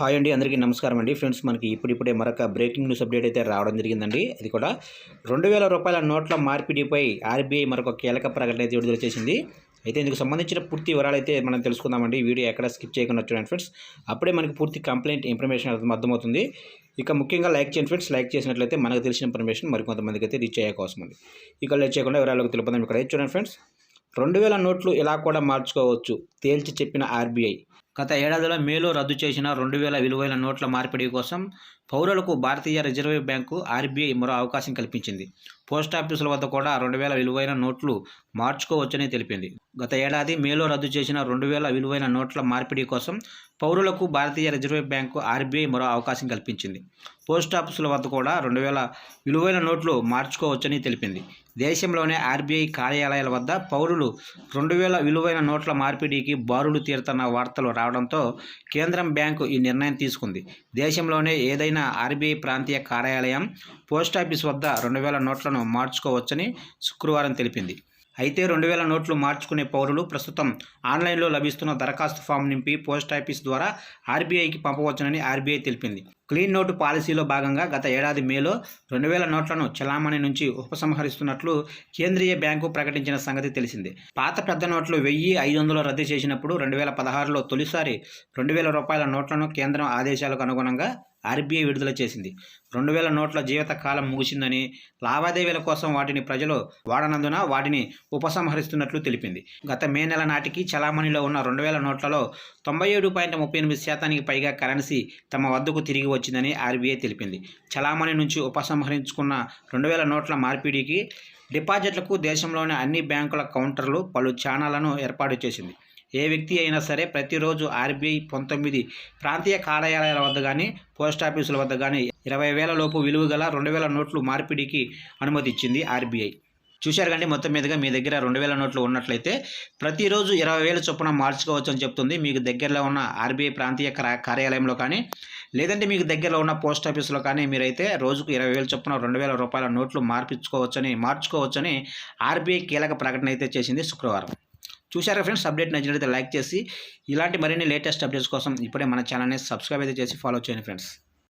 Hi అండి అందరికీ నమస్కారం అండి. ఫ్రెండ్స్ మనకి ఇప్పుడిప్పుడే మరొక బ్రేకింగ్ న్యూస్ అప్డేట్ అయితే రావడం జరిగిందండి. అది కూడా రెండు వేల రూపాయల నోట్ల మార్పిడిపై ఆర్బీఐ మరొక కీలక ప్రకటన అయితే విడుదల చేసింది. అయితే ఇందుకు సంబంధించిన పూర్తి వివరాలు అయితే మనం తెలుసుకుందామండి. వీడియో ఎక్కడ స్కిప్ చేయకుండా చూడండి ఫ్రెండ్స్. అప్పుడే మనకి పూర్తి కంప్లైంట్ ఇన్ఫర్మేషన్ అర్థమవుతుంది. ఇక ముఖ్యంగా లైక్ చేయండి ఫ్రెండ్స్. లైక్ చేసినట్లయితే మనకు తెలిసిన ఇన్ఫర్మేషన్ మరికొంతమందికి అయితే రీచ్ అయ్యే కోసం ఉంది. ఇక లైక్ చేయకుండా వివరాలకు తెలుపుదాం. ఇక్కడ చూడండి ఫ్రెండ్స్. రెండు వేల నోట్లు ఇలా కూడా మార్చుకోవచ్చు తేల్చి చెప్పిన ఆర్బీఐ. గత ఏడాదిలో మేలో రద్దు చేసిన రెండు వేల విలువైన నోట్ల మార్పిడి కోసం పౌరులకు భారతీయ రిజర్వ్ బ్యాంకు ఆర్బీఐ మరో అవకాశం కల్పించింది. పోస్టాఫీసుల వద్ద కూడా రెండు వేల విలువైన నోట్లు మార్చుకోవచ్చని తెలిపింది. గత ఏడాది మేలో రద్దు చేసిన రెండు వేల విలువైన నోట్ల మార్పిడి కోసం పౌరులకు భారతీయ రిజర్వ్ బ్యాంకు ఆర్బీఐ మరో అవకాశం కల్పించింది. పోస్ట్ ఆఫీసుల వద్ద కూడా రెండు వేల విలువైన నోట్లు మార్చుకోవచ్చని తెలిపింది. దేశంలోనే ఆర్బీఐ కార్యాలయాల వద్ద పౌరులు రెండు వేల విలువైన నోట్ల మార్పిడికి బారులు తీరుతున్న వార్తలు రావడంతో కేంద్రం బ్యాంకు ఈ నిర్ణయం తీసుకుంది. దేశంలోనే ఏదైనా ఆర్బీఐ ప్రాంతీయ కార్యాలయం పోస్టాఫీస్ వద్ద రెండు వేల నోట్లను మార్చుకోవచ్చని శుక్రవారం తెలిపింది. అయితే రెండు వేల నోట్లు మార్చుకునే పౌరులు ప్రస్తుతం ఆన్లైన్లో లభిస్తున్న దరఖాస్తు ఫామ్ నింపి పోస్ట్ ఆఫీస్ ద్వారా ఆర్బీఐకి పంపవచ్చునని ఆర్బీఐ తెలిపింది. క్లీన్ నోటు పాలసీలో భాగంగా గత ఏడాది మేలో రెండు వేల నోట్లను చలామణి నుంచి ఉపసంహరిస్తున్నట్లు కేంద్రీయ బ్యాంకు ప్రకటించిన సంగతి తెలిసిందే. పాత పెద్ద నోట్లు వెయ్యి ఐదు వందలు రద్దు చేసినప్పుడు రెండు వేల పదహారులో తొలిసారి రెండు వేల రూపాయల నోట్లను కేంద్రం ఆదేశాలకు అనుగుణంగా ఆర్బీఐ విడుదల చేసింది. రెండు వేల నోట్ల జీవిత కాలం ముగిసిందని లావాదేవీల కోసం వాటిని ప్రజలు వాడనందున వాటిని ఉపసంహరిస్తున్నట్లు తెలిపింది. గత మే నెల నాటికి చలామణిలో ఉన్న రెండు వేల నోట్లలో తొంభై ఏడు పాయింట్ ముప్పై ఎనిమిది శాతానికి పైగా కరెన్సీ తమ వద్దకు తిరిగి వచ్చిందని ఆర్బీఐ తెలిపింది. చలామణి నుంచి ఉపసంహరించుకున్న రెండు వేల నోట్ల మార్పిడికి డిపాజిట్లకు దేశంలోని అన్ని బ్యాంకుల కౌంటర్లు పలు ఛానళ్ళను ఏర్పాటు చేసింది. ఏ వ్యక్తి అయినా సరే ప్రతిరోజు ఆర్బీఐ పంతొమ్మిది ప్రాంతీయ కార్యాలయాల వద్ద కానీ పోస్ట్ ఆఫీసుల వద్ద కానీ ఇరవై వేల లోపు విలువ గల రెండు వేల నోట్లు మార్పిడికి అనుమతి ఇచ్చింది ఆర్బీఐ. చూశారు కండి మొత్తం మీదుగా మీ దగ్గర రెండు వేల నోట్లు ఉన్నట్లయితే ప్రతిరోజు ఇరవై వేల చొప్పున మార్చుకోవచ్చు అని చెప్తుంది. మీకు దగ్గరలో ఉన్న ఆర్బీఐ ప్రాంతీయ కార్య- కార్యాలయంలో కానీ లేదంటే మీకు దగ్గరలో ఉన్న పోస్ట్ ఆఫీస్లో కానీ మీరైతే రోజుకు ఇరవై వేల చొప్పున రెండు వేల రూపాయల నోట్లు మార్పించుకోవచ్చని మార్చుకోవచ్చని ఆర్బీఐ కీలక ప్రకటన అయితే చేసింది శుక్రవారం. చూశారా ఫ్రెండ్స్? అప్డేట్ నచ్చినట్లయితే లైక్ చేసి ఇలాంటి మరిన్ని లేటెస్ట్ అప్డేట్స్ కోసం ఇప్పుడే మన ఛానల్ని సబ్స్క్రైబ్ అయితే చేసి ఫాలో చేయండి ఫ్రెండ్స్.